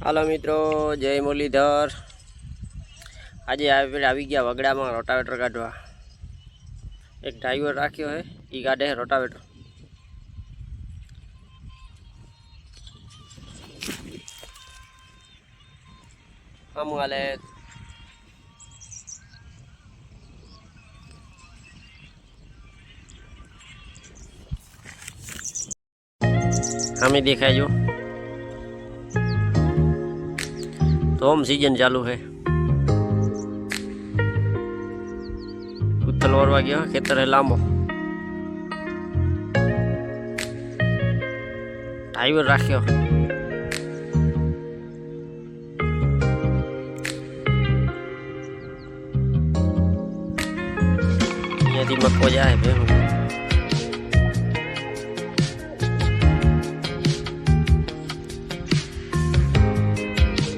હાલો મિત્રો, જય મુરલીધર. આજે આપણે આવી ગયા વગડામાં રોટાવેટર કાઢવા. એક ડ્રાઈવર રાખ્યો હે એ કાઢે છે રોટાવેટર. આમ હાલે. સામે દેખાય જો. ધોમ સિઝન ચાલુ છે. ઉત્તલ વરવા ગયો, ખેતર હે લાંબો. ડ્રાઈવર રાખ્યો. અહીંયાથી મકો જાય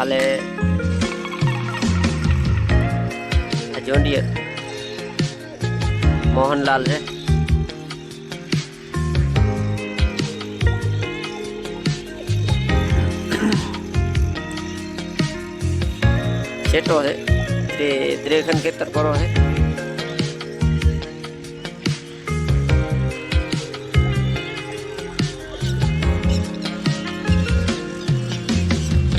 હાલે આ જોન્ડિયર મોહનલાલ છે છેટો છે તે ત્રેખન ખેતર કરો છે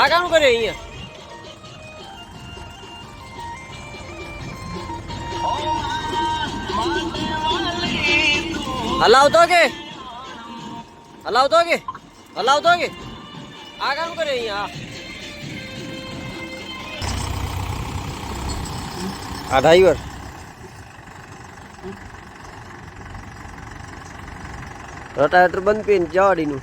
આ કામ કરે અહીંયા? હલાવતો કે? હલાવતો કે? હલાવતો કે? આ કામ કરે અહીંયા, આ. ડ્રાઈવર રોટાવેટર બંધ પીને જવાડીનું.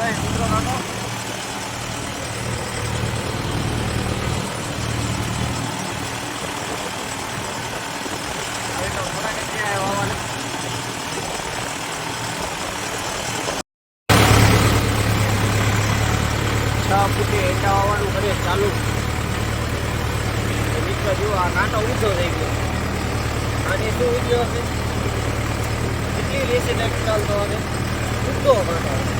આવે, મિત્રો કાકો હવે ફૂટે એંડા કરીએ ચાલુ. મિત્રો જુઓ, આ કાંટો ઊંચો થઈ ગયો. આને શું ઉજ્યો હશે? કેટલી લેશે ચાલતો હશે ઊંચો કાંટો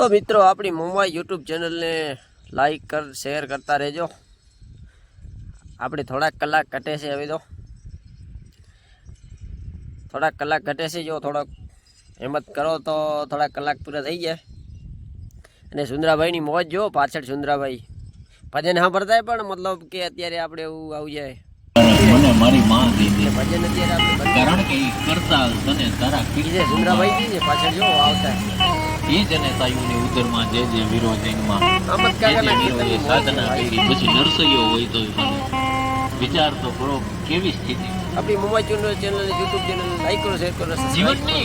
તો મિત્રો આપણી મુંબઈ યુટ્યુબ ચેનલને લાઈક કર શેર કરતા રહેજો. આપણે થોડાક કલાક ઘટે છે હવે તો. થોડાક કલાક ઘટે છે જો થોડોક હિંમત કરો તો થોડાક કલાક પૂરા થઈ જાય. અને સુંદરાભાઈની મોજ જો પાછળ સુંદરાભાઈ. ભજન સાંભળતા પણ મતલબ કે અત્યારે આપણે એવું આવી જાય. મને મારી માં દીધી ભજન અત્યારે આપણે કારણ કે કરતા તને તારા સુંદરાભાઈ પાછળ જો આવતા. એ જ અને તાયુની ઉદરમાં જે જે જે જે કાકાના સાધના કરી પછી નરસૈયો હોય તો વિચાર તો કરો કેવી સ્થિતિ. આપણી mobile channel channel YouTube channel like કરો શેર કરો જીવનની